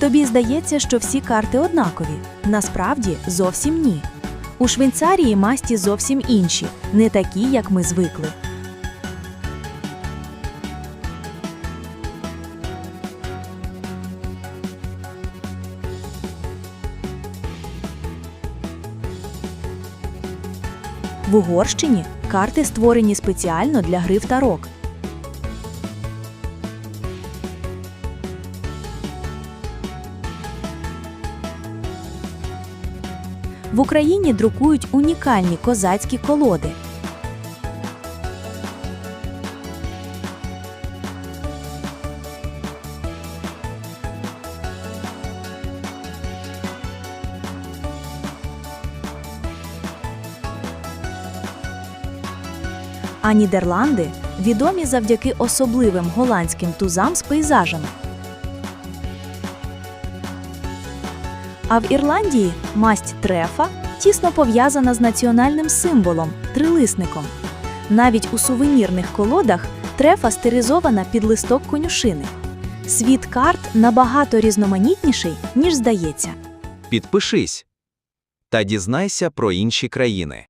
Тобі здається, що всі карти однакові. Насправді зовсім ні. У Швейцарії масті зовсім інші, не такі, як ми звикли. В Угорщині карти створені спеціально для гри в тарок. В Україні друкують унікальні козацькі колоди. А Нідерланди відомі завдяки особливим голландським тузам з пейзажами. А в Ірландії масть трефа тісно пов'язана з національним символом трилисником. Навіть у сувенірних колодах трефа стилізована під листок конюшини. Світ карт набагато різноманітніший, ніж здається. Підпишись та дізнайся про інші країни.